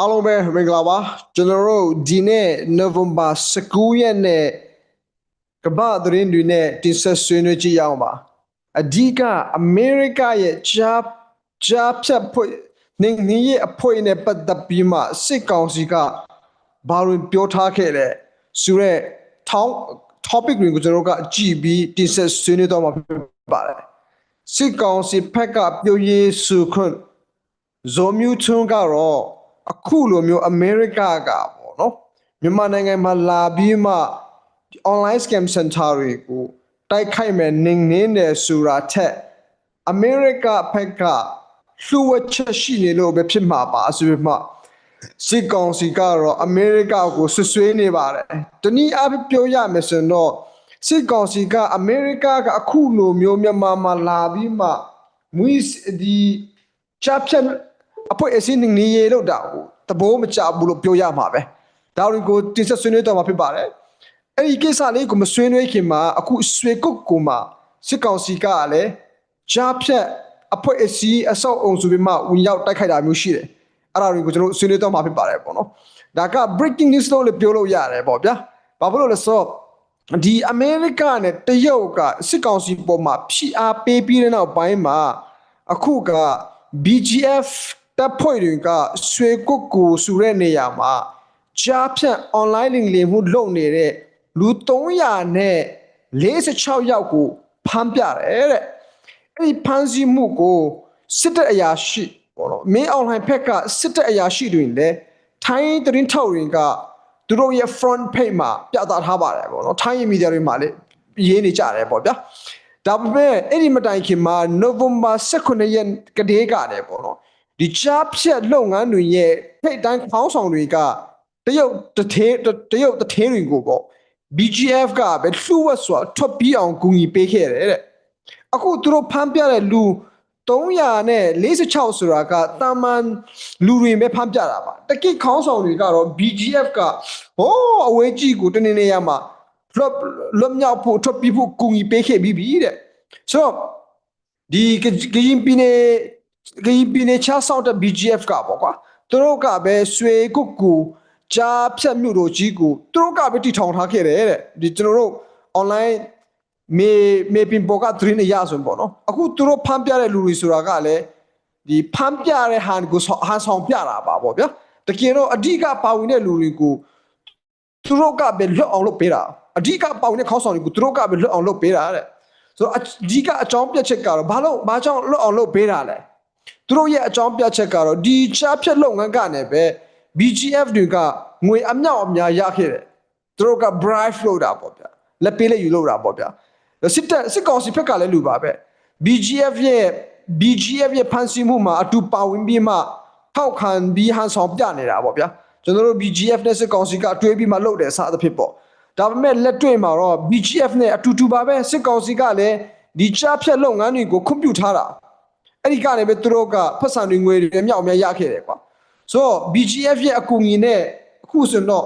အားလုံးပဲမင်္ဂလာပါကျွန်တော်တို့ဒီနေ့ November 19ရက်နေ့ကမ္ဘာသတင်းတွေနဲ့တင်ဆက်ဆွေးနွေးကြည့်ရအောင်ပါအဓိကအမေရိကရဲ့ဂျာဂျာဖြတ်ဖွင့်နေနေရဲ့အဖွင့်နဲ့ပတ်သက်ပြီးမှစစ်ကောင်စီကဘာလို့ပြောထားခဲ့လဲဆိုတော့ထောင်း topic တွေကိုကျွန်တော်တို့ကကြည့်ပြီးတင်ဆက်ဆွေးနွေးတော့မှာဖြစ်ပါတယ်စစ်ကောင်စီဖက်ကပြောရေးဆိုခွင့်ဇော်မြူထွန်းကတော့ အခုလိုမျိုးအမေရိကကပေါ့နော်မြန်မာနိုင်ငံမှာလာပြီးမှဒီ online scam center တွေကိုတိုက်ခိုက်မယ်နင်းနေတယ်ဆိုတာထက်အမေရိကဘက်ကလှူဝက်ချက်ရှိနေလို့ပဲဖြစ်မှာပါဆိုပြီးမှစစ်ကောင်စီကတော့အမေရိကကိုဆွဆွေးနေပါတယ်တနည်းအားဖြင့်ပြောရမယ်ဆိုရင်တော့စစ်ကောင်စီကအမေရိကကအခုလိုမျိုးမြန်မာမှာလာပြီးမှမွေးဒီချပ်ချက် အဖွဲအစင်းနေရလို့တာကိုတဘိုးမချဘူးလို့ပြောရမှာပဲဒါတွေကိုတင်ဆက်ဆွေးနွေးတော့မှာဖြစ်ပါတယ်အဲ့ဒီကိစ္စလေးကိုမဆွေးနွေးခင်မှာအခုဆွေကုတ်ကိုမှစစ်ကောင်စီကလည်းချားဖြတ်အဖွဲအစည်းအဆောက်အုံဆိုပြီးမှဝင်ရောက်တိုက်ခိုက်တာမျိုးရှိတယ်အဲ့ဒါတွေကိုကျွန်တော်တို့ဆွေးနွေးတော့မှာဖြစ်ပါတယ်ပေါ့နော်ဒါက breaking news လို့လည်းပြောလို့ရတယ်ပေါ့ဗျာဘာဖြစ်လို့လဲဆိုတော့ဒီအမေရိကနဲ့တရုတ်ကစစ်ကောင်စီပေါ်မှာဖိအားပေးပြီးတဲ့နောက်ပိုင်းမှာအခုက BGF တပ်ဖွဲ့တွေကရွှေကုတ်ကူဆိုတဲ့နေရာမှာကြားဖြတ် online လင်လင်မှုလုပ်နေတဲ့လူ300နဲ့46ယောက်ကိုဖမ်းပြတယ်တဲ့အဲ့ဒီဖမ်းဆီးမှုကိုစစ်တပ်အရာရှိပေါ့နော်မင်း online ဖက်ကစစ်တပ်အရာရှိတွေလည်းထိုင်းသတင်းထောက်တွေကသူတို့ရဲ့ front page မှာပြသထားပါတယ်ပေါ့နော်ထိုင်းမီဒီယာတွေမှာလည်းရေးနေကြတယ်ပေါ့ဗျာဒါပေမဲ့အဲ့ဒီမတိုင်ခင်မှာ November 18ရက်ကတည်းကလည်းပေါ့နော် ဒီချားဖြတ်လုပ်ငန်းတွေရဲ့ထိတ်တိုင်းခေါင်းဆောင်တွေကတရုတ်တထဲတရုတ်တထဲတွေကိုပေါ့ BGF ကပဲလှူဝက်ဆိုထွက်ပြီးအောင်ကူညီပေးခဲ့တယ်တဲ့အခုသူတို့ဖမ်းပြတဲ့လူ300နဲ့46ဆိုတာကတာမန်လူတွေပဲဖမ်းပြတာပါတကိခေါင်းဆောင်တွေကတော့ BGF ကဟိုးအဝေးကြီးကိုတနေနေရမှာလွတ်လွတ်မြောက်ဖို့ထွက်ပြီးဖို့ကူညီပေးခဲ့ပြီးပြီတဲ့ဆိုတော့ဒီကရင်ပြည်နယ် ကရင်ပြည်နယ်ချဆောက်တဲ့ BGF ကပေါ့ကွာသူတို့ကပဲရွှေကုတ်ကူကြားဖြတ်မြို့တို့ကြီးကိုသူတို့ကပဲတီထောင်ထားခဲ့တယ်တဲ့ဒီကျွန်တော်တို့ online မေမေပင်ပေါ်ကသတင်းအရဆိုရင်ပေါ့နော်အခုသူတို့ဖမ်းပြတဲ့လူတွေဆိုတာကလည်းဒီဖမ်းပြတဲ့ဟန်ကိုဟန်ဆောင်ပြတာပါပေါ့ဗျာတကယ်တော့အဓိကပါဝင်တဲ့လူတွေကိုသူတို့ကပဲလွတ်အောင်လုပ်ပေးတာအဓိကပါဝင်တဲ့ခေါင်းဆောင်တွေကိုသူတို့ကပဲလွတ်အောင်လုပ်ပေးတာတဲ့ဆိုတော့အဓိကအကြောင်းပြချက်ကတော့ဘာလို့ဘာကြောင့်လွတ်အောင်လုပ်ပေးတာလဲ သူတို့ရဲ့အကြောင်းပြချက်ကတော့ဒီချားဖြတ်လုပ်ငန်းကနေပဲ BGF တွေကငွေအမြောက်အများရခဲ့တယ်သူတို့က bribe လုပ်တာပေါ့ဗျာလက်ပေးလက်ယူလုပ်တာပေါ့ဗျာစစ်တပ်စစ်ကောင်စီဘက်ကလည်းလူပါပဲ BGF ရဲ့ BGF ရဲ့ဖန်ဆီးမှုမှာအတူပါဝင်ပြီးမှထောက်ခံပြီးဟန်ဆောင်ပြနေတာပေါ့ဗျာကျွန်တော်တို့ BGF နဲ့စစ်ကောင်စီကတွဲပြီးမှလုပ်တယ်စသဖြင့်ပေါ့ဒါပေမဲ့လက်တွေ့မှာတော့ BGF နဲ့အတူတူပါပဲစစ်ကောင်စီကလည်းဒီချဖြတ်လုပ်ငန်းတွေကိုခွင့်ပြုထားတာ အဲ့ဒီကနေပဲသူတို့ကဖက်ဆန်တွေငွေတွေမြောက်များရခဲ့တယ်ကွာဆိုတော့ BGF ရဲ့အကူအညီနဲ့အခုဆိုတော့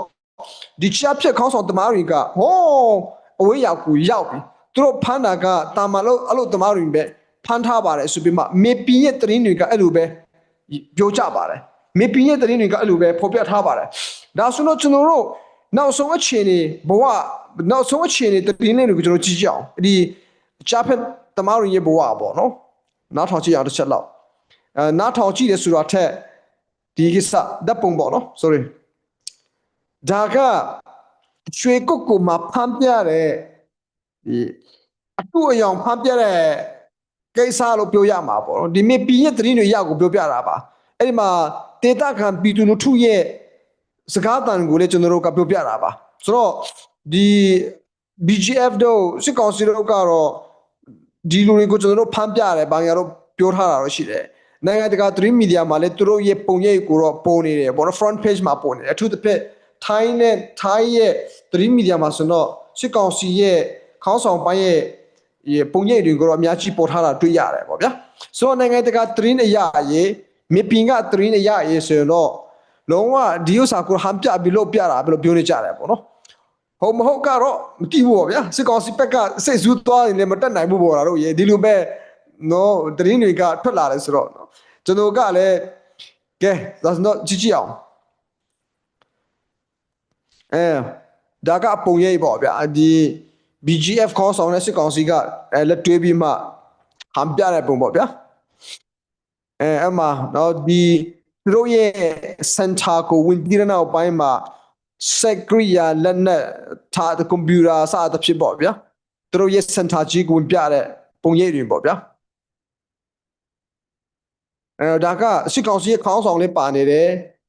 ဒီချဖြတ်ခေါင်းဆောင်တမားတွေကဟောအဝေးရောက်ကိုရောက်ပြီသူတို့ဖမ်းတာကတာမန်လို့အဲ့လိုတမားတွေပဲဖမ်းထားပါတယ်ဆိုပြီးမှမေပီရဲ့တရင်တွေကအဲ့လိုပဲပြောကြပါတယ်မေပီရဲ့တရင်တွေကအဲ့လိုပဲဖော်ပြထားပါတယ်ဒါဆိုတော့ကျွန်တော်တို့နောက်ဆုံးအခြေအနေဘဝနောက်ဆုံးအခြေအနေတရင်လေးတွေကိုကျွန်တော်ကြည့်ကြအောင်ဒီချာဖက်တမားတွေရဲ့ဘဝပေါ့နော် နောက်ထောင်ကြည့်အောင်တစ်ချက်လောက်အဲနောက်ထောင်ကြည့်တယ်ဆိုတာထက်ဒီကိစ္စဓာတ်ပုံပေါ့နော် sorry ဒါကရွှေကုတ်ကိုမှဖမ်းပြတဲ့ဒီအတူအယောင်ဖမ်းပြတဲ့ကိစ္စလို့ပြောရမှာပေါ့နော်ဒီမေပီရဲ့သတင်းတွေရောက်ကိုပြောပြတာပါအဲ့ဒီမှာတေတာခံပြည်သူလူထုရဲ့စကားတန်ကိုလည်းကျွန်တော်တို့ကပြောပြတာပါဆိုတော့ဒီ BGF တို့စစ်ကောင်စီတို့ကတော့ ဒီလူတွေကိုကျွန်တော်တို့ဖမ်းပြတယ်ဘာညာတော့ပြောထားတာတော့ရှိတယ်နိုင်ငံတကာသတင်းမီဒီယာမှာလည်းသူတို့ရဲ့ပုံရိပ်ကိုတော့ပေါ်နေတယ်ပေါ့နော် front page မှာပေါ်နေတယ်အထူးသဖြင့် Thai နဲ့ Thai ရဲ့သတင်းမီဒီယာမှာဆိုတော့စစ်ကောင်စီရဲ့ခေါင်းဆောင်ပိုင်းရဲ့ပုံရိပ်တွေကိုတော့အများကြီးပေါ်ထားတာတွေ့ရတယ်ပေါ့ဗျာဆိုတော့နိုင်ငံတကာသတင်းအရာရေးမြေပြင်ကသတင်းအရာရေးဆိုရင်တော့လုံးဝဒီဥစ္စာကိုဟန်ပြပြီးလို့ပြတာဘယ်လိုပြောနေကြတယ်ပေါ့နော် ဟုတ်မဟုတ်ကတော့မတိဘူးပေါ့ဗျာစစ်ကောင်စီဘက်ကစိတ်ဆူးသွားရင်လည်းမတက်နိုင်ဘူးပေါ့လားတို့ရေဒီလိုပဲနော်သတင်းတွေကထွက်လာတယ်ဆိုတော့နော်ကျွန်တော်ကလည်းကဲ that's not ကြည့်ကြည့်အောင်အဲဒါကပုံရိပ်ပေါ့ဗျာဒီ BGF ခေါင်းဆောင်တဲ့စစ်ကောင်စီကအဲလက်တွေးပြီးမှဟမ်ပြတဲ့ပုံပေါ့ဗျာအဲအမှတော့ဒီသူတို့ရဲ့ center ကိုဝင်ပြီးတဲ့နောက်ပိုင်းမှာ secretary လက်နဲ့ထားတဲ့ကွန်ပျူတာစသဖြင့်ပေါ့ဗျာသူတို့ရဲ့ center ကြီးကိုဝင်ပြတဲ့ပုံရိပ်တွေပေါ့ဗျာအဲဒါကစစ်ကောင်စီရဲ့ခေါင်းဆောင်လေးပါနေတယ်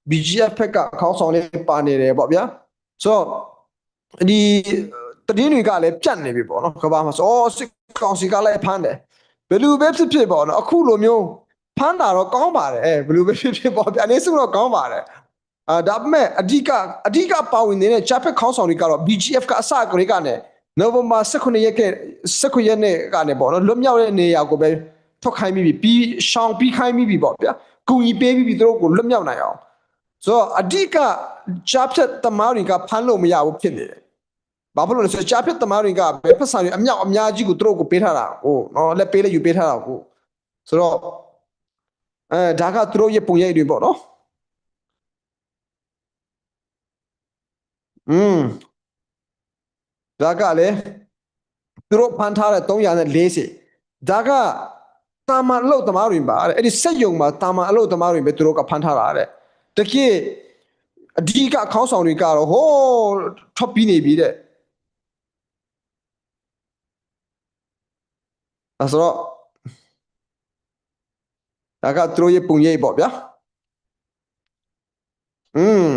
BGF ဘက်ကခေါင်းဆောင်လေးပါနေတယ်ပေါ့ဗျာဆိုတော့ဒီတည်င်းတွေကလည်းပြတ်နေပြီပေါ့နော်ကဘာမှာဆိုအော်စစ်ကောင်စီကလည်းဖမ်းတယ်ဘယ်လိုပဲဖြစ်ဖြစ်ပေါ့နော်အခုလိုမျိုးဖမ်းတာတော့ကောင်းပါတယ်အဲဘယ်လိုပဲဖြစ်ဖြစ်ပေါ့ဗျာအနေစုတော့ကောင်းပါတယ် အာဒါပေမဲ့အဓိကအဓိကပါဝင်နေတဲ့ Japan ခေါင်းဆောင်တွေကတော့ BGF ကအစကလေးကနေနိုဝင်ဘာ18ရက်က19ရက်နေ့ကနေပေါ့နော်လွတ်မြောက်တဲ့နေရာကိုပဲထွက်ခိုင်းပြီးပြီပြီးရှောင်ပြီးခိုင်းပြီးပြီပေါ့ဗျာကူညီပေးပြီးပြီသူတို့ကိုလွတ်မြောက်နိုင်အောင်ဆိုတော့အဓိကကြားဖြတ်သမားတွေကဖမ်းလို့မရဘူးဖြစ်နေတယ်ဘာဖြစ်လို့လဲဆိုတော့ကြားဖြတ်သမားတွေကဘယ်ဖက်ဆံတွေအမြောက်အများကြီးကိုသူတို့ကိုပေးထားတာကိုနော်လက်ပေးလက်ယူပေးထားတာကိုဆိုတော့အဲဒါကသူတို့ရဲ့ပုံရိပ်တွေပေါ့နော် อืมဒါကလေသူတို့ဖမ်းထားတဲ့340ဒါကတာမန်အလုပ်သမားတွေပါတဲ့အဲ့ဒီစက်ယုံမှာတာမန်အလုပ်သမားတွေပဲသူတို့ကဖမ်းထားတာတဲ့တကယ်အဓိကခေါင်းဆောင်တွေကတော့ဟိုးထွက်ပြီးနေပြီတဲ့အဲဆိုတော့ဒါကသူတို့ရဲ့ပုံရိပ်ပေါ့ဗျာอืม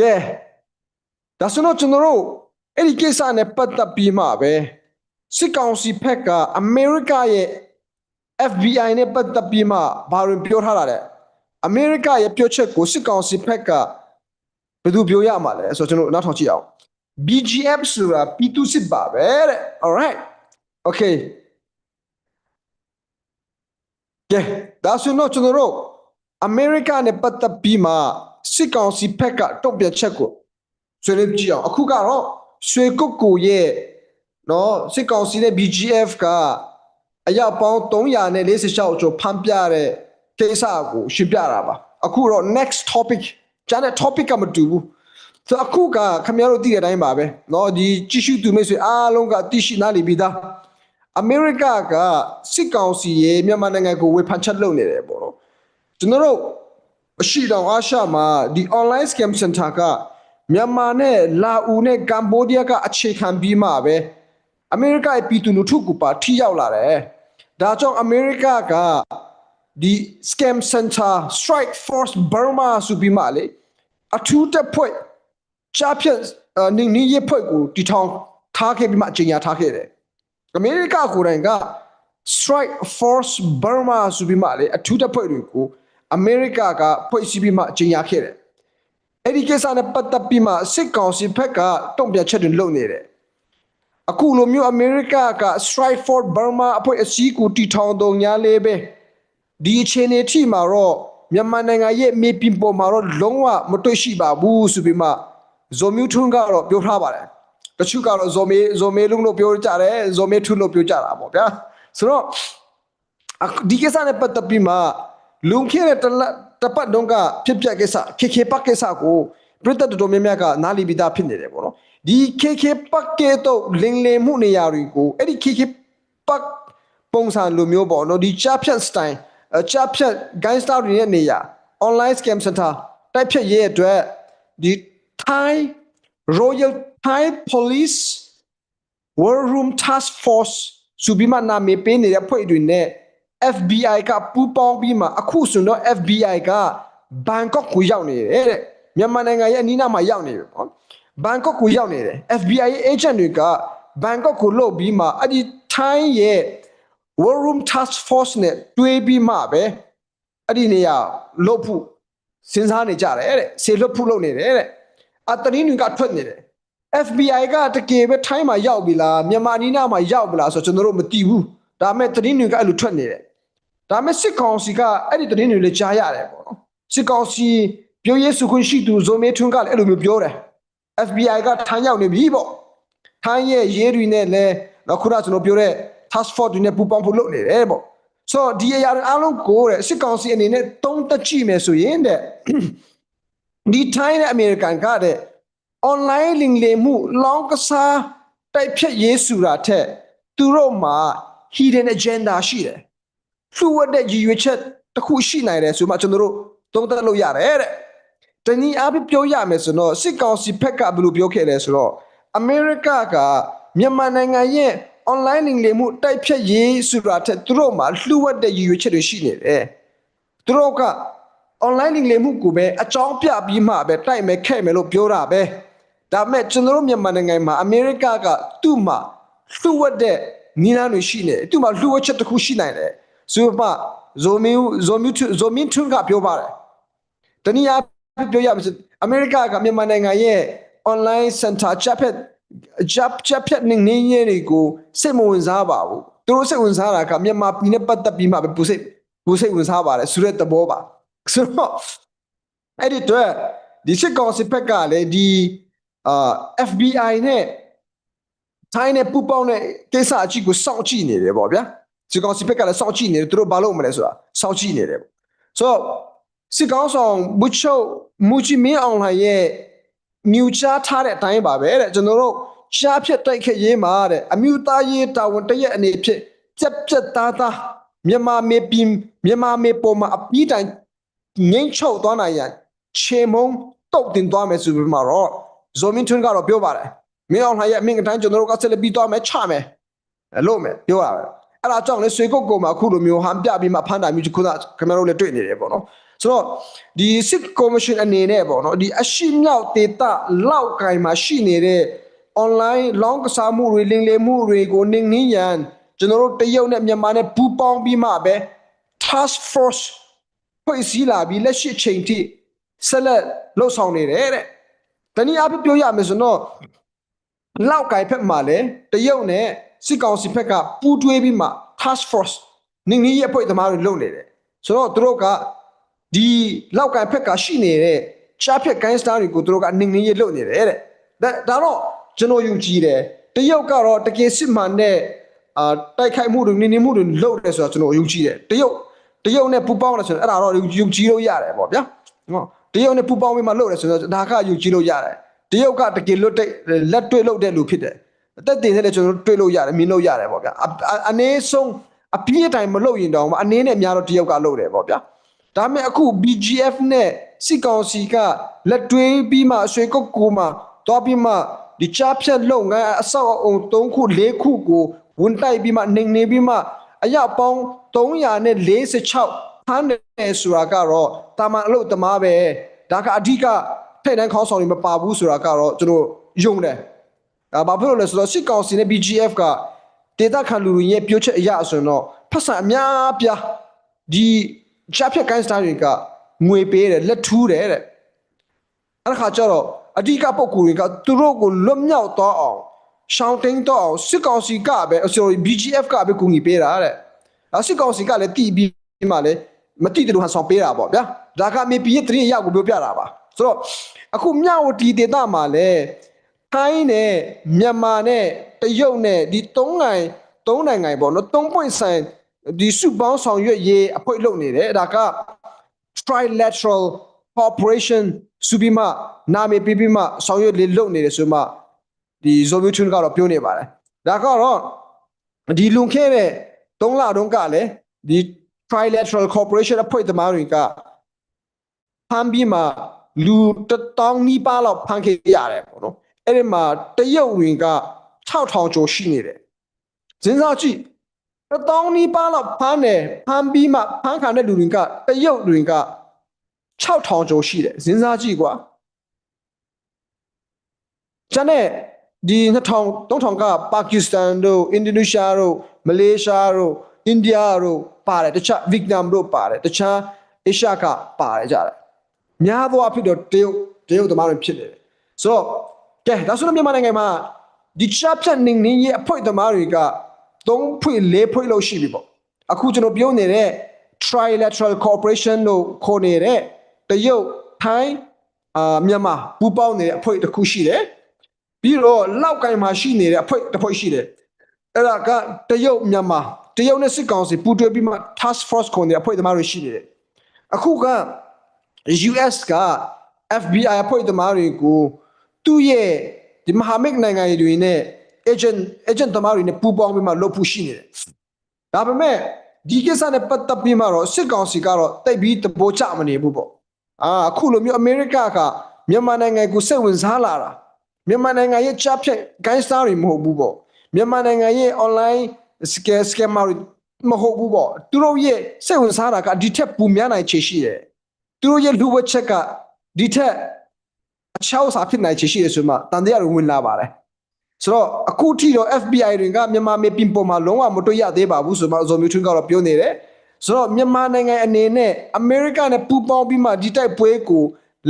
ကဲ ဒါဆိုတော့ကျွန်တော်တို့အဲ့ဒီကိစ္စနဲ့ပတ်သက်ပြီးမှပဲစစ်ကောင်စီဘက်ကအမေရိကရဲ့ FBI နဲ့ပတ်သက်ပြီးမှဘာလို့ပြောထားတာလဲအမေရိကရဲ့ပြောချက်ကိုစစ်ကောင်စီဘက်ကဘယ်သူပြောရမှာလဲဆိုတော့ကျွန်တော်နောက်ထောင်ကြည့်အောင် BGF ဆိုတာပြည်သူစစ်ပါပဲတဲ့ alright okay ကဲဒါဆိုတော့ကျွန်တော်တို့အမေရိကနဲ့ပတ်သက်ပြီးမှစစ်ကောင်စီဘက်ကတုံ့ပြန်ချက်ကို ဆွေးနွေးကြည့်အောင်အခုကတော့ရွှေကုတ်ကိုရဲ့နော်စစ်ကောင်စီနဲ့ BGF ကအရာပေါင်း346ကျော်ဖမ်းပြတဲ့ကိစ္စကိုရှင်းပြတာပါအခုတော့ next topic ကျန်တဲ့ topic ကမတူဘူးဆိုတော့အခုကခင်ဗျားတို့သိတဲ့အတိုင်းပါပဲเนาะဒီကြည့်ရှုသူမိတ်ဆွေအားလုံးကသိရှိနားလည်ပြီးသားအမေရိကကစစ်ကောင်စီရဲ့မြန်မာနိုင်ငံကိုဝေဖန်ချက်လုပ်နေတယ်ပေါ့နော်ကျွန်တော်တို့အရှိတောင်အာရှမှာဒီ online scam center က မြန်မာနဲ့လာအူနဲ့ကမ္ဘောဒီးယားကအခြေခံပြီးမှပဲအမေရိကရဲ့ပြည်သူလူထုကပါထိရောက်လာတယ်ဒါကြောင့်အမေရိကကဒီ scam center strike force burma ဆိုပြီးမှလေအထူးတပ်ဖွဲ့ကြားဖြတ်အာနင်းနင်းရဖွဲ့ကိုတီထောင်ထားခဲ့ပြီးမှအကြင်ညာထားခဲ့တယ်အမေရိကကိုယ်တိုင်က strike force burma ဆိုပြီးမှလေအထူးတပ်ဖွဲ့တွေကိုအမေရိကကဖွဲ့စည်းပြီးမှအကြင်ညာခဲ့တယ် အဲ့ဒီကိစ္စနဲ့ပတ်သက်ပြီးမှစစ်ကောင်စီဘက်ကတုံ့ပြန်ချက်တွေလုပ်နေတယ်အခုလိုမျိုးအမေရိကက strike for burma အဖွဲ့အစည်းကိုတီထောင်တော်ညာလေးပဲဒီအခြေအနေထိမှာတော့မြန်မာနိုင်ငံရဲ့မြေပြင်ပေါ်မှာတော့လုံးဝမတွေ့ရှိပါဘူးဆိုပြီးမှဇော်မြူထွန်းကတော့ပြောထားပါတယ်တချို့ကတော့ဇော်မေဇော်မေလုံးလို့ပြောကြတယ်ဇော်မေထွန်းလို့ပြောကြတာပေါ့ဗျာဆိုတော့အခုဒီကိစ္စနဲ့ပတ်သက်ပြီးမှလုံခဲ့တဲ့တလက် တပတ်တုန်းကဖြစ်ပျက်ကိစ္စခေခေပတ်ကိစ္စကိုပြည်သက်တော်တော်များများကနားလည်ပြီးသားဖြစ်နေတယ်ပေါ့နော်ဒီခေခေပတ်ကေတော့လင်းလင်းမှုနေရာတွေကိုအဲ့ဒီခေခေပတ်ပုံစံလိုမျိုးပေါ့နော်ဒီချဖြတ်စတိုင်ချဖြတ် gangster တွေရဲ့နေရာ online scam center တိုက်ဖြတ်ရေးအတွက်ဒီ Thai Royal Thai Police War Room Task Force စုပြီးမှနာမည်ပေးနေတဲ့ဖွဲ့တွေနဲ့ FBI ကပူးပေါင်းပြီးမှအခုဆိုတော့ FBI ကဘန်ကောက်ကိုရောက်နေတယ်တဲ့မြန်မာနိုင်ငံရဲ့အနီးနားမှာရောက်နေပြီပေါ့ဘန်ကောက်ကိုရောက်နေတယ် FBI ရဲ့ agent တွေကဘန်ကောက်ကိုလှုပ်ပြီးမှအဲ့ဒီ Thai ရဲ့ War Room Task Force နဲ့တွဲပြီးမှပဲအဲ့ဒီနေရာလှုပ်ဖို့စဉ်းစားနေကြတယ်တဲ့ဆေလွတ်ဖို့လုပ်နေတယ်တဲ့အတရင်းတွေကထွက်နေတယ် FBI ကတကယ်ပဲထိုင်းမှာရောက်ပြီလားမြန်မာနီးနားမှာရောက်ပြီလားဆိုတော့ကျွန်တော်တို့မသိဘူးဒါပေမဲ့တရင်းတွေကအဲ့လိုထွက်နေတယ် ဒါပေမဲ့စစ်ကောင်စီကအဲ့ဒီတရင်းတွေလည်းကြားရတယ်ပေါ့နော်စစ်ကောင်စီပြောရေးဆိုခွင့်ရှိသူဇိုမေထွန်းကလည်းအဲ့လိုမျိုးပြောတယ် FBI ကထိုင်းရောက်နေပြီပေါ့ထိုင်းရဲ့ရေးတွေနဲ့လည်းတော့ခုနကကျွန်တော်ပြောတဲ့ task force တွေနဲ့ပူးပေါင်းဖို့လုပ်နေတယ်ပေါ့ဆိုတော့ဒီအရာတွေအားလုံးကိုတဲ့စစ်ကောင်စီအနေနဲ့တုံးတက်ကြည့်မယ်ဆိုရင်တဲ့ဒီထိုင်းနဲ့အမေရိကန်ကတဲ့ online လင်လေမှုလောင်းကစားတိုက်ဖြတ်ရေးဆိုတာထက်သူတို့မှာ hidden agenda ရှိတယ် လှုပ်ဝက်တဲ့ရည်ရွယ်ချက်တစ်ခုရှိနိုင်တယ်ဆိုမှကျွန်တော်တို့သုံးသပ်လို့ရတယ်တဲ့တနည်းအားဖြင့်ပြောရမယ်ဆိုတော့စစ်ကောင်စီဘက်ကဘယ်လိုပြောခဲ့လဲဆိုတော့အမေရိကကမြန်မာနိုင်ငံရဲ့ online လင်လေမှုတိုက်ဖြတ်ရေးဆိုတာထက်သူတို့မှာလှုပ်ဝက်တဲ့ရည်ရွယ်ချက်တွေရှိနေတယ်သူတို့က online လင်လေမှုကိုပဲအကြောင်းပြပြီးမှပဲတိုက်မယ်ခဲ့မယ်လို့ပြောတာပဲဒါပေမဲ့ကျွန်တော်တို့မြန်မာနိုင်ငံမှာအမေရိကကသူ့မှာလှုပ်ဝက်တဲ့နီးလန်းတွေရှိနေတယ်သူ့မှာလှုပ်ဝက်ချက်တစ်ခုရှိနိုင်တယ် ဆိုတော့ဇိုမီဇိုမီဇိုမင်ထွန်းကပြောပါတယ်တနည်းအားဖြင့်ပြောရမယ်ဆိုအမေရိကကမြန်မာနိုင်ငံရဲ့ online center ချက်ဖက်ချက်ချက်ဖက်နေနေရတွေကိုစိတ်မဝင်စားပါဘူးသူတို့စိတ်ဝင်စားတာကမြန်မာပြည်နဲ့ပတ်သက်ပြီးမှပဲပူစိတ်ပူစိတ်ဝင်စားပါတယ်ဆိုတဲ့သဘောပါဆိုတော့အဲ့ဒီတော့ဒီစစ်ကောင်စီဘက်ကလည်းဒီအာ FBI နဲ့ထိုင်းနဲ့ပူပေါင်းတဲ့ကိစ္စအကြီးကိုစောင့်ကြည့်နေတယ်ပေါ့ဗျာ စစ်ကောင်စီဘက်ကလည်းစောင့်ကြည့်နေတယ်သူတို့ဘာလုပ်မလဲဆိုတာစောင့်ကြည့်နေတယ်ပေါ့ဆိုတော့စစ်ကောင်ဆောင်ဘုချုပ်မူချီမင်းအောင်လှိုင်ရဲ့မြူချထားတဲ့အတိုင်းပါပဲတဲ့ကျွန်တော်တို့ရှားဖြတ်တိုက်ခတ်ရေးမှာတဲ့အမျိုးသားရေးတာဝန်တရက်အနေဖြင့်ပြက်ပြက်သားသားမြန်မာမေပြည်မြန်မာမေပေါ်မှာအပြီးတိုင်ငိမ့်ချုပ်သွားနိုင်ရန်ခြေမုံတုတ်တင်သွားမယ်ဆိုပြီးမှတော့ဇိုမင်ထွန်းကတော့ပြောပါတယ်မင်းအောင်လှိုင်ရဲ့အမင်းအတိုင်းကျွန်တော်တို့ကဆက်လက်ပြီးသွားမယ်ချမယ်အဲ့လို့မယ်ပြောရမယ် အဲ့ဒါကြောင့်လေဆွေကုတ်ကုံမှာအခုလိုမျိုးဟန်ပြပြီးမှဖန်တာမျိုးခုနခင်ဗျားတို့လည်းတွေ့နေတယ်ပေါ့နော်ဆိုတော့ဒီစစ်ကော်မရှင်အနေနဲ့ပေါ့နော်ဒီအရှိမြောက်ဒေတာလောက်ကင်မှာရှိနေတဲ့ online လောင်းကစားမှုတွေလင်းလေမှုတွေကိုနင်းနှင်းရန်ကျွန်တော်တို့တရုတ်နဲ့မြန်မာနဲ့ပူးပေါင်းပြီးမှပဲ task force ဖွဲ့စည်းလာပြီးလက်ရှိချိန်ထိဆက်လက်လှုပ်ဆောင်နေတယ်တဲ့တနည်းအားဖြင့်ပြောရမယ်ဆိုတော့လောက်ကိုင်ဖက်မှာလည်းတရုတ်နဲ့ စစ်ကောင်စီဘက်ကပူးတွဲပြီးမှ task force နင်းနှင်းရဲ့ဖွဲ့သမားတွေလုပ်နေတယ်ဆိုတော့သူတို့ကဒီလောက်ကိုင်ဖက်ကရှိနေတဲ့ချားဖက်ကိုင်းစတာတွေကိုသူတို့ကနင်းနှင်းရဲ့လုပ်နေတယ်တဲ့ဒါဒါတော့ကျွန်တော်ယုံကြည်တယ်တရုတ်ကတော့တကယ်စစ်မှန်တဲ့အာတိုက်ခိုက်မှုတွေနင်းနှင်းမှုတွေလုပ်တယ်ဆိုတော့ကျွန်တော်ယုံကြည်တယ်တရုတ်တရုတ်နဲ့ပူးပေါင်းတယ်ဆိုတော့အဲ့ဒါတော့ယုံကြည်လို့ရတယ်ပေါ့ဗျာနော်တရုတ်နဲ့ပူးပေါင်းပြီးမှလုပ်တယ်ဆိုတော့ဒါကယုံကြည်လို့ရတယ်တရုတ်ကတကယ်လွတ်တဲ့လက်တွေ့လုပ်တဲ့လူဖြစ်တယ် အသက်တင်နဲ့လည်းကျွန်တော်တို့တွေ့လို့ရတယ်မြင်လို့ရတယ်ပေါ့ဗျာအနည်းဆုံးအပြည့်အတိုင်းမလုပ်ရင်တော့အနည်းနဲ့များတော့တရုတ်ကလုပ်တယ်ပေါ့ဗျာဒါပေမဲ့အခု BGF နဲ့စစ်ကောင်စီကလက်တွဲပြီးမှအဆွေကုတ်ကိုမှတော့ပြီးမှဒီချဖြတ်လုံငန်းအဆောက်အုံ3ခု4ခုကိုဝန်တိုက်ပြီးမှနေနေပြီးမှအရပေါင်း346ဖမ်းတယ်ဆိုတာကတော့တာမန်အလုပ်သမားပဲဒါကအဓိကထိတ်တန်းခေါင်းဆောင်တွေမပါဘူးဆိုတာကတော့ကျွန်တော်ယုံတယ် ဒါဘာဖြစ်လို့လဲဆိုတော့စစ်ကောင်စီနဲ့ BGF ကဒေတာခံလူတွေရဲ့ပြောချက်အရဆိုရင်တော့ဖက်ဆံအများပြားဒီချာဖြတ်ကိုင်းစတာတွေကငွေပေးတယ်လက်ထူးတယ်တဲ့အဲ့ဒါခါကျတော့အဓိကပုံကူတွေကသူတို့ကိုလွတ်မြောက်တော့အောင်ရှောင်းတင်းတော့အောင်စစ်ကောင်စီကပဲ sorry BGF ကပဲကူညီပေးတာတဲ့အဲစစ်ကောင်စီကလည်းတီးပြီးမှလည်းမတိတယ်လို့ဟန်ဆောင်ပေးတာပေါ့ဗျာဒါကမေပီရဲ့တရင်ရောက်ကိုပြောပြတာပါဆိုတော့အခုမြဝတီဒေသမှာလည်း ထိုင်းနဲ့မြန်မာနဲ့တရုတ်နဲ့ဒီ၃နိုင်ငံ၃နိုင်ငံပေါ့နော်၃ပွင့်ဆိုင်ဒီစုပေါင်းဆောင်ရွက်ရေးအဖွဲ့လုပ်နေတယ်ဒါက trilateral cooperation စုပြီးမှနာမည်ပြပြီးမှဆောင်ရွက်လေးလုပ်နေတယ်ဆိုမှဒီ Zomution ကတော့ပြောနေပါတယ်ဒါကတော့ဒီလွန်ခဲ့တဲ့3လတုန်းကလည်းဒီ trilateral cooperation အဖွဲ့သမားတွေကဖမ်းပြီးမှလူတောင်းနီးပါးလောက်ဖမ်းခဲ့ရတယ်ပေါ့နော် အဲ့ဒီမှာတရုတ်ဝင်က6000ကျော်ရှိနေတယ်စဉ်းစားကြည့်တောင်းနီးပါးလောက်ဖမ်းတယ်ဖမ်းပြီးမှဖမ်းခံတဲ့လူတွေကတရုတ်တွေက6000ကျော်ရှိတယ်စဉ်းစားကြည့်ကွာကျန်တဲ့ဒီ2000 3000ကပါကစ္စတန်တို့အင်ဒိုနီးရှားတို့မလေးရှားတို့အိန္ဒိယတို့ပါတယ်တခြားဗီယက်နမ်တို့ပါတယ်တခြားအေရှားကပါတယ်ကြတယ်များသောအားဖြင့်တော့တရုတ်တရုတ်သမားတွေဖြစ်နေတယ်ဆိုတော့ ကဲဒါဆိုတော့မြန်မာနိုင်ငံမှာဒီချပ်ဖြတ်နေနေရဲ့အဖွဲ့သမားတွေက3ဖွင့်4ဖွင့်လို့ရှိပြီပေါ့အခုကျွန်တော်ပြောနေတဲ့ trilateral cooperation လို့ခေါ်နေတဲ့တရုတ်ထိုင်းအာမြန်မာပူးပေါင်းနေတဲ့အဖွဲ့တစ်ခုရှိတယ်ပြီးတော့လောက်ကိုင်မှာရှိနေတဲ့အဖွဲ့တစ်ဖွဲ့ရှိတယ်အဲ့ဒါကတရုတ်မြန်မာတရုတ်နဲ့စစ်ကောင်စီပူးတွဲပြီးမှ task force ခေါ်နေတဲ့အဖွဲ့သမားတွေရှိနေတယ်အခုက US က FBI အဖွဲ့သမားတွေကို သူ့ရဲ့ဒီမဟာမိတ်နိုင်ငံတွေနဲ့ agent agent သမားတွေနဲ့ပူးပေါင်းပြီးမှလုပ်ဖို့ရှိနေတယ်ဒါပေမဲ့ဒီကိစ္စနဲ့ပတ်သက်ပြီးမှတော့စစ်ကောင်စီကတော့တိတ်ပြီးတပိုးချမနေဘူးပေါ့အာအခုလိုမျိုးအမေရိကကမြန်မာနိုင်ငံကိုစိတ်ဝင်စားလာတာမြန်မာနိုင်ငံရဲ့ချဖြတ် gangster တွေမဟုတ်ဘူးပေါ့မြန်မာနိုင်ငံရဲ့ online scam scammer တွေမဟုတ်ဘူးပေါ့သူတို့ရဲ့စိတ်ဝင်စားတာကဒီထက်ပူများနိုင်ချေရှိတယ်သူတို့ရဲ့လူဝက်ချက်ကဒီထက် အချောက်စာဖြစ်နိုင်ချေရှိတယ်ဆိုမှတန်တရားတွေဝင်လာပါတယ်ဆိုတော့အခုထိတော့ FBI တွေကမြန်မာမေပင်ပေါ်မှာလုံးဝမတွေ့ရသေးပါဘူးဆိုမှအစောမျိုးထွန်းကတော့ပြောနေတယ်ဆိုတော့မြန်မာနိုင်ငံအနေနဲ့အမေရိကနဲ့ပူးပေါင်းပြီးမှဒီတိုက်ပွဲကို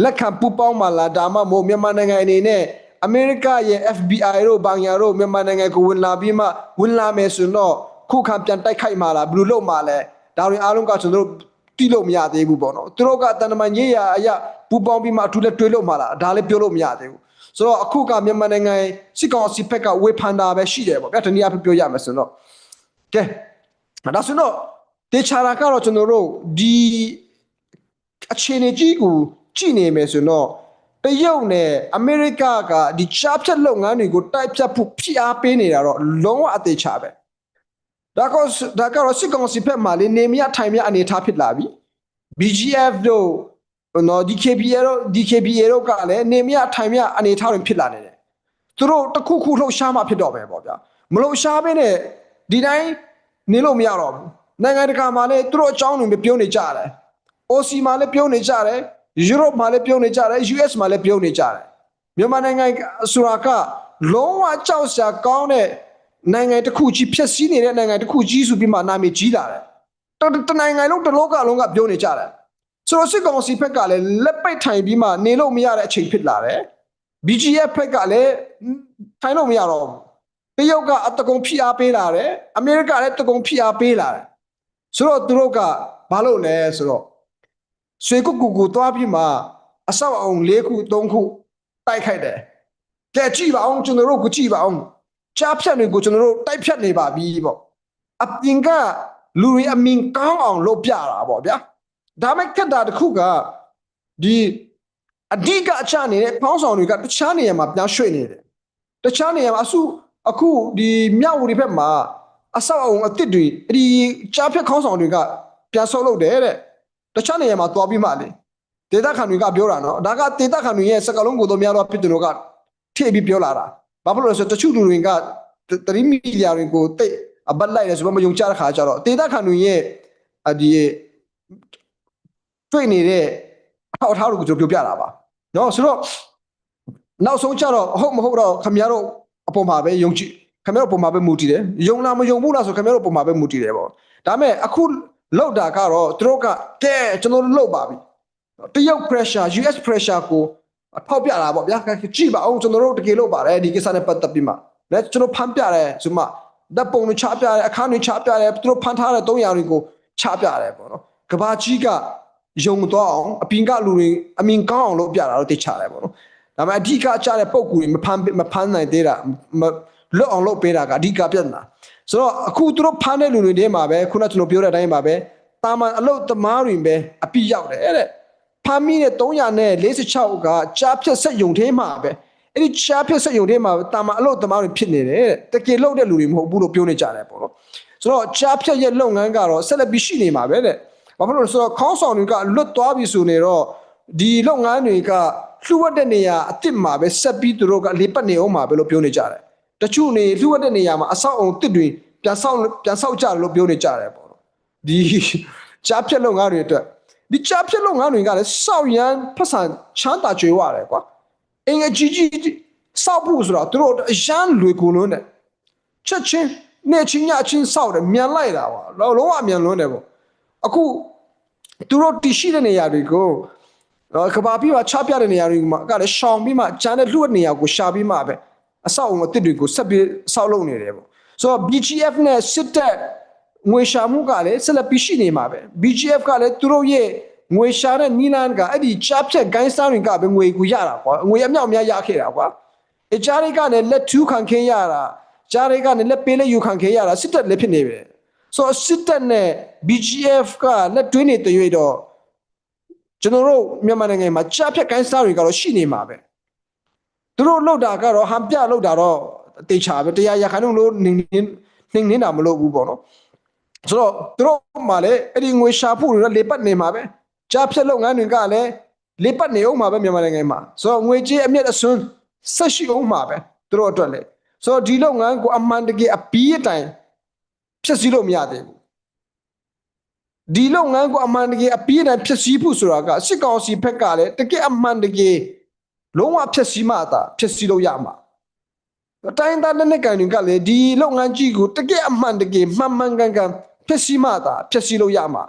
လက်ခံပူးပေါင်းမှလာဒါမှမဟုတ်မြန်မာနိုင်ငံအနေနဲ့အမေရိကရဲ့ FBI တို့ဘန်ယာတို့မြန်မာနိုင်ငံကိုဝင်လာပြီးမှဝင်လာမယ်ဆိုတော့ခုခံပြန်တိုက်ခိုက်မှလားဘယ်လိုလုပ်မှလဲဒါတွေအားလုံးကကျွန်တော်တို့ တိလို့မရသေးဘူးပေါ့နော်သူတို့ကတန်တမန်ရေးရအရာပူပေါင်းပြီးမှအထူးလက်တွေးလို့မှလားဒါလည်းပြောလို့မရသေးဘူးဆိုတော့အခုကမြန်မာနိုင်ငံစစ်ကောင်စီဘက်ကဝေဖန်တာပဲရှိတယ်ပေါ့ဗျာတနည်းအားဖြင့်ပြောရမယ်ဆိုတော့ကဲဒါဆိုတော့တေချာတာကတော့ကျွန်တော်တို့ဒီအခြေအနေကြီးကိုကြည့်နေမယ်ဆိုတော့တရုတ်နဲ့အမေရိကကဒီချားဖြတ်လုပ်ငန်းတွေကိုတိုက်ဖြတ်ဖို့ဖိအားပေးနေတာတော့လုံးဝအသေးချပဲ ဒါကောဒါကတော့စစ်ကောင်စီဖက်မှာလေနေမရထိုင်မရအနေထားဖြစ်လာပြီ BGF တို့နော် DKBA တို့ DKBA တို့ကလည်းနေမရထိုင်မရအနေထားတွေဖြစ်လာနေတယ်သူတို့တစ်ခုခုလှုပ်ရှားမှဖြစ်တော့ပဲပေါ့ဗျာမလှုပ်ရှားဘဲနဲ့ဒီတိုင်းနေလို့မရတော့ဘူးနိုင်ငံတကာမှာလည်းသူတို့အကြောင်းတွေပြောနေကြတယ် OC မှာလည်းပြောနေကြတယ် Europe မှာလည်းပြောနေကြတယ် US မှာလည်းပြောနေကြတယ်မြန်မာနိုင်ငံဆိုတာကလုံးဝကြောက်စရာကောင်းတဲ့ နိုင်ငံတစ်ခုကြီးဖြစ်စည်းနေတဲ့နိုင်ငံတစ်ခုကြီးဆိုပြီးမှနာမည်ကြီးလာတယ်တတနိုင်ငံလုံးတစ်လောကလုံးကပြောနေကြတယ်ဆိုတော့စစ်ကောင်စီဘက်ကလည်းလက်ပိတ်ထိုင်ပြီးမှနေလို့မရတဲ့အချိန်ဖြစ်လာတယ် BGF ဘက်ကလည်းထိုင်လို့မရတော့ဘူးတရုတ်ကအတကုံဖိအားပေးလာတယ်အမေရိကလည်းတကုံဖိအားပေးလာတယ်ဆိုတော့သူတို့ကဘာလို့လဲဆိုတော့ဆွေကုတ်ကူကူသွားပြီးမှအဆောက်အုံ၄ခု၃ခုတိုက်ခိုက်တယ်။ကဲကြည့်ပါအောင်ကျွန်တော်တို့ကိုကြည့်ပါအောင်။ ကြားဖြတ်တွေကိုကျွန်တော်တို့တိုက်ဖြတ်နေပါပြီပေါ့။အပြင်ကလူတွေအမင်ကောင်းအောင်လုပ်ပြတာပေါ့ဗျာ။ဒါမဲ့ခက်တာတစ်ခုကဒီအဓိကအချနေတဲ့ဖောင်းဆောင်တွေကတခြားနေရာမှာပြန်ရွှေ့နေတယ်။တခြားနေရာမှာအစုအခုဒီမြောက်ဝတီဘက်မှာအဆောက်အုံအစ်စ်တွေအဲ့ဒီကြားဖြတ်ခေါင်းဆောင်တွေကပြန်ဆုတ်လုပ်တယ်တဲ့။တခြားနေရာမှာသွားပြီးမှလေဒေတာခန်တွေကပြောတာနော်ဒါကဒေတာခန်တွေရဲ့စကလုံးကိုတော့များတော့ဖြစ်တယ်လို့ကထည့်ပြီးပြောလာတာ ဘာဖြစ်လို့လဲဆိုတော့တချို့လူတွေက3မီလီယာတွေကိုတိတ်အပတ်လိုက်တယ်ဆိုတော့မယုံကြတဲ့ခါကျတော့ဒေတာခန်တွေရဲ့အဒီတွေ့နေတဲ့အထောက်အထားတွေကိုကျွန်တော်ပြောပြတာပါနော်ဆိုတော့နောက်ဆုံးကျတော့ဟုတ်မဟုတ်တော့ခင်ဗျားတို့အပေါ်မှာပဲယုံကြည်ခင်ဗျားတို့အပေါ်မှာပဲမူတည်တယ်ယုံလားမယုံဘူးလားဆိုခင်ဗျားတို့အပေါ်မှာပဲမူတည်တယ်ပေါ့ဒါပေမဲ့အခုလောက်တာကတော့သူတို့ကကဲကျွန်တော်တို့လောက်ပါပြီတရုတ် pressure US pressure ကိုအ ထောက်ပြတာပေါ့ဗျာကြည့်ပါအောင်ကျွန်တော်တို့တကယ်လို့ပါတယ်ဒီကိစ္စနဲ့ပတ်သက်ပြီးမှလည်းကျွန်တော်ဖမ်းပြတယ်ဆိုမှဓာတ်ပုံတွေချပြတယ်အခန်းတွေချပြတယ်သူတို့ဖမ်းထားတဲ့300တွေကိုချပြတယ်ပေါ့နော်ကဘာကြီးကယုံတော့အောင်အပြင်ကလူတွေအမင်ကောင်းအောင်လုပ်ပြတာတော့သိချတယ်ပေါ့နော်ဒါပေမဲ့အဓိကချတဲ့ပုံကူတွေမဖမ်းမဖမ်းနိုင်သေးတာမလွတ်အောင်လုပ်ပေးတာကအဓိကပြဿနာဆိုတော့အခုသူတို့ဖမ်းတဲ့လူတွေထဲမှာပဲခုနကကျွန်တော်ပြောတဲ့အတိုင်းပါပဲတာမန်အလုတ်သမားတွေပဲအပြစ်ရောက်တယ်တဲ့ ဖမ်းမိတဲ့346ကကြားဖြတ်ဆက်ယုံထဲမှာပဲအဲ့ဒီကြားဖြတ်ဆက်ယုံထဲမှာတာမန်အလုတ်သမားတွေဖြစ်နေတယ်တဲ့တကယ်လုတ်တဲ့လူတွေမဟုတ်ဘူးလို့ပြောနေကြတယ်ပေါ့နော်ဆိုတော့ကြားဖြတ်ရဲ့လုပ်ငန်းကတော့ဆက်လက်ပြီးရှိနေမှာပဲတဲ့ဘာဖြစ်လို့လဲဆိုတော့ခေါင်းဆောင်တွေကလွတ်သွားပြီဆိုနေတော့ဒီလုပ်ငန်းတွေကလှုပ်ဝက်တဲ့နေရာအစ်စ်မှာပဲဆက်ပြီးသူတို့ကလေပတ်နေအောင်မှာပဲလို့ပြောနေကြတယ်တချို့နေလှုပ်ဝက်တဲ့နေရာမှာအဆောက်အုံတစ်တွေပြန်ဆောက်ပြန်ဆောက်ကြတယ်လို့ပြောနေကြတယ်ပေါ့နော်ဒီကြားဖြတ်လုပ်ငန်းတွေအတွက် ဒီကြားဖြတ်လုပ်ငန်းတွေကလည်းစောက်ရန်ဖက်ဆန်ချမ်းသာကြွေးရတယ်ကွာအင်္ဂကြီးကြီးစောက်ဖို့ဆိုတော့သူတို့အရန်လွေကူလုံးတယ်ချက်ချင်းနေချင်းညချင်းစောက်တယ်မြန်လိုက်တာပါလောလုံးဝမြန်လွန်းတယ်ပေါ့အခုသူတို့တရှိတဲ့နေရာတွေကိုတော့ကဘာပြီးမှချပြတဲ့နေရာတွေမှာကလည်းရှောင်ပြီးမှဂျန်တဲ့လှုပ်တဲ့နေရာကိုရှာပြီးမှပဲအဆောက်အုံအသစ်တွေကိုဆက်ပြီးဆောက်လုပ်နေတယ်ပေါ့ဆိုတော့ BGF နဲ့စစ်တပ် ငွေရှာမှုကလည်းဆက်လက်ပြီးရှိနေမှာပဲ BGF ကလည်းသူတို့ရဲ့ငွေရှာတဲ့နီလန်ကအဲ့ဒီချဖြတ်ဂိုင်းစတာတွေကပဲငွေကိုရတာကွာငွေအမြောက်အများရခဲ့တာကွာအကြရိကလည်းလက်ထူးခံခင်းရတာဂျာရိကလည်းလက်ပေးလက်ယူခံခင်းရတာစစ်တပ်လည်းဖြစ်နေပဲဆိုတော့စစ်တပ်နဲ့ BGF ကလက်တွင်းနေတဲ့ရွေးတော့ကျွန်တော်တို့မြန်မာနိုင်ငံမှာကြားဖြတ်ကိုင်းစားတွေကတော့ရှိနေမှာပဲသူတို့လောက်တာကတော့ဟန်ပြလောက်တာတော့တေချာပဲတရားရခိုင်နှုန်းလို့နင်းနင်းနင်းနေတာမလို့ဘူးပေါ့နော် ဆိုတော့သူတို့မှလည်းအဲ့ဒီငွေရှာဖို့တွေလေပတ်နေမှာပဲကြားဖြတ်လုပ်ငန်းတွေကလည်းလေပတ်နေအောင်မှာပဲမြန်မာနိုင်ငံမှာဆိုတော့ငွေကြေးအမျက်အစွန်းဆက်ရှိအောင်မှာပဲသူတို့အတွက်လေဆိုတော့ဒီလုပ်ငန်းကိုအမှန်တကယ်အပီးအတိုင်ဖြည့်ဆည်းလို့မရသေးဘူးဒီလုပ်ငန်းကိုအမှန်တကယ်အပြည့်အတိုင်းဖြစ်စည်းဖို့ဆိုတာကစစ်ကောင်စီဘက်ကလည်းတကယ်အမှန်တကယ်လုံးဝဖြစ်စည်းမှသာဖြစ်စည်းလို့ရမှာအတိုင်းသားတဲ့ကန်တွေကလည်းဒီလုပ်ငန်းကြီးကိုတကယ်အမှန်တကယ်မှန်မှန်ကန်ကန် ဖြစ်စည်းမှသာဖြစ်စည်းလို့ရမှာ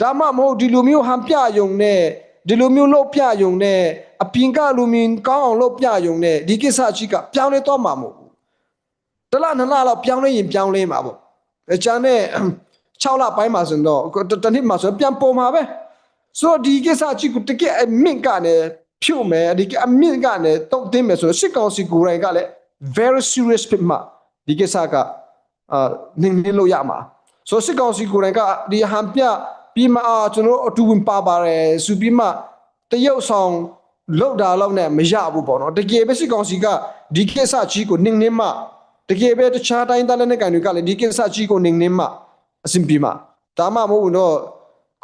ဒါမှမဟုတ်ဒီလိုမျိုးဟန်ပြယုံနဲ့ဒီလိုမျိုးလုပ်ပြယုံနဲ့အပြင်ကလူမင်းကောင်းအောင်လုပ်ပြယုံနဲ့ဒီကိစ္စကြီးကပြောင်းလဲတော့မှာမဟုတ်ဘူးတလနှစ်လလောက်ပြောင်းလဲရင်ပြောင်းလဲမှာပေါ့အချမ်းနဲ့6လပိုင်းမှာဆိုရင်တော့တတနှစ်မှာဆိုရင်ပြန်ပေါ်မှာပဲဆိုတော့ဒီကိစ္စကြီးကိုတကယ်အမြင့်ကနေဖြုတ်မယ်ဒီကအမြင့်ကနေတုံ့တင်းမယ်ဆိုတော့စစ်ကောင်စီကိုယ်တိုင်ကလည်း very serious ဖြစ်မှာဒီကိစ္စကအာနင်းနေလို့ရမှာ ဆိုတော့စစ်ကောင်စီကိုယ်တိုင်ကဒီဟန်ပြပြီးမှအာကျွန်တော်တို့အတူဝင်ပါပါတယ်ဆိုပြီးမှတရုတ်ဆောင်လောက်တာလောက်နဲ့မရဘူးပေါ့နော်တကယ်ပဲစစ်ကောင်စီကဒီကိစ္စကြီးကိုနင်းနေမှတကယ်ပဲတခြားတိုင်းသားလက်နက်ကိုင်တွေကလည်းဒီကိစ္စကြီးကိုနေနေမှအဆင်ပြေမှာဒါမှမဟုတ်ဘူးတော့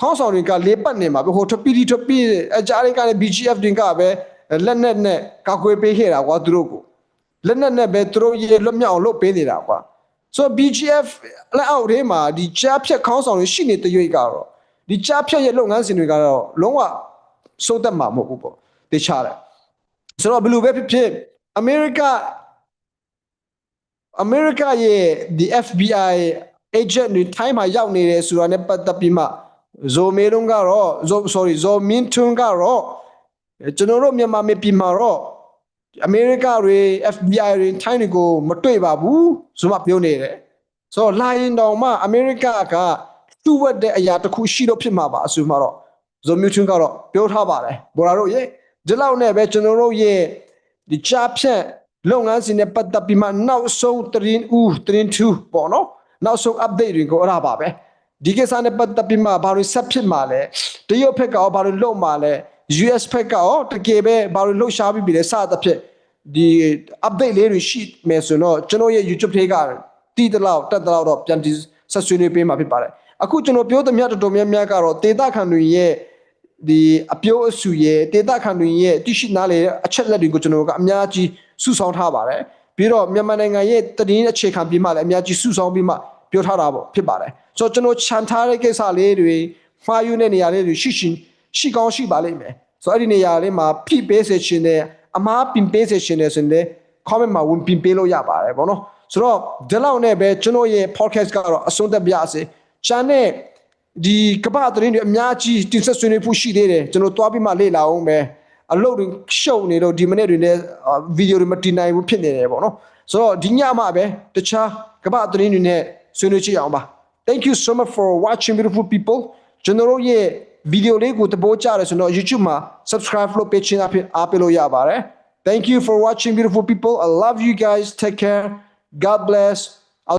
ခေါင်းဆောင်တွေကလေးပတ်နေမှာပဲဟိုထပီတီထပီအကြတွေကလည်း BGF တွေကပဲလက်နက်နဲ့ကောက်ွယ်ပေးခဲ့တာကွာသူတို့ကိုလက်နက်နဲ့ပဲသူတို့ရေလွတ်မြောက်အောင်လုပ်ပေးနေတာကွာ ဆိုတော့ BGF လက်အောက်ထဲမှာဒီကြားဖြတ်ခေါင်းဆောင်တွေရှိနေတဲ့ရွေးကတော့ဒီကြားဖြတ်ရဲ့လုပ်ငန်းစဉ်တွေကတော့လုံးဝစိုးသက်မှာမဟုတ်ဘူးပေါ့တေချာတယ်ဆိုတော့ဘယ်လိုပဲဖြစ်ဖြစ်အမေရိကအမေရိကရဲ့ဒီ FBI agent တွေထိုင်းမှာရောက်နေတယ်ဆိုတာနဲ့ပတ်သက်ပြီးမှဇိုမေလုံးကတော့ဇို sorry ဇိုမင်းထွန်းကတော့ကျွန်တော်တို့မြန်မာပြည်ပြည်မှာတော့ အမေရိကတွေ FBI တွေထိုင်းတွေကိုမတွေ့ပါဘူးဆိုမှပြောနေတယ်ဆိုတော့လာရင်တောင်မှအမေရိကကတူဝတ်တဲ့အရာတစ်ခုရှိတော့ဖြစ်မှာပါအဆိုမှတော့ဇိုမင်းထွန်းကတော့ပြောထားပါတယ်ဘော်ရာတို့ရေဒီလောက်နဲ့ပဲကျွန်တော်တို့ရဲ့ဒီချာဖြန့်လုပ်ငန်းစဉ်နဲ့ပတ်သက်ပြီးမှနောက်ဆုံးသတင်းဦးသတင်းထူးပေါ့နော်နောက်ဆုံး update တွေကိုအဲ့ဒါပါပဲဒီကိစ္စနဲ့ပတ်သက်ပြီးမှဘာလို့ဆက်ဖြစ်မှာလဲတရုတ်ဘက်ကရောဘာလို့လုပ်မှာလဲ US ဘက်ကရောတကယ်ပဲဘာလို့လှုပ်ရှားပြီးပြီလဲစသဖြင့်ဒီ update လေးတွေရှိမယ်ဆိုတော့ကျွန်တော်ရဲ့ YouTube ထဲကတီးတလောက်တက်တလောက်တော့ပြန်ဒီဆက်ဆွေးနွေးပေးမှာဖြစ်ပါတယ်အခုကျွန်တော်ပြောသမျှတော်တော်များများကတော့ဒေတာခန်တွေရဲ့ဒီအပြိုးအဆူရဲ့ဒေတာခန်တွေရဲ့တိရှိနားလေအချက်လက်တွေကိုကျွန်တော်ကအများကြီးစုဆောင်းထားပါတယ်ပြီးတော့မြန်မာနိုင်ငံရဲ့တည်င်းအခြေခံပြီးမှလည်းအများကြီးစုဆောင်းပြီးမှပြောထားတာပေါ့ဖြစ်ပါတယ်ဆိုတော့ကျွန်တော်ခြံထားတဲ့ကိစ္စလေးတွေမှားယူတဲ့နေရာလေးတွေရှိရှိ ရှိကောင်းရှိပါလိမ့်မယ်ဆိုတော့အဲ့ဒီနေရာလေးမှာဖိပေးစေချင်တယ်အမားပင်ပေးစေချင်တယ်ဆိုရင်လည်း comment မှာဝင်ပင်ပေးလို့ရပါတယ်ဗောနော်ဆိုတော့ဒီလောက်နဲ့ပဲကျွန်တော်ရဲ့ podcast ကတော့အဆုံးသတ်ပြရစေချန်တဲ့ဒီကပ္ပသတင်းတွေအများကြီးတင်ဆက်ဆွေးနွေးဖို့ရှိသေးတယ်ကျွန်တော်သွားပြီးမှလေ့လာအောင်ပဲအလုပ်တွေရှုပ်နေတော့ဒီမနေ့တွေလည်းဗီဒီယိုတွေမတင်နိုင်ဘူးဖြစ်နေတယ်ပေါ့နော်ဆိုတော့ဒီညမှာပဲတခြားကပ္ပသတင်းတွေနဲ့ဆွေးနွေးကြည့်အောင်ပါ Thank you so much for watching beautiful people ကျွန်တော်တို့ ရဲ့ဗီဒီယိုလေးကိုတပိုးကြရဆိုတော့ YouTube မှာ subscribe လုပ်ပေးခြင်းအဖြစ်အားပေးလို့ရပါတယ် Thank you for watching beautiful people I love you guys take care God bless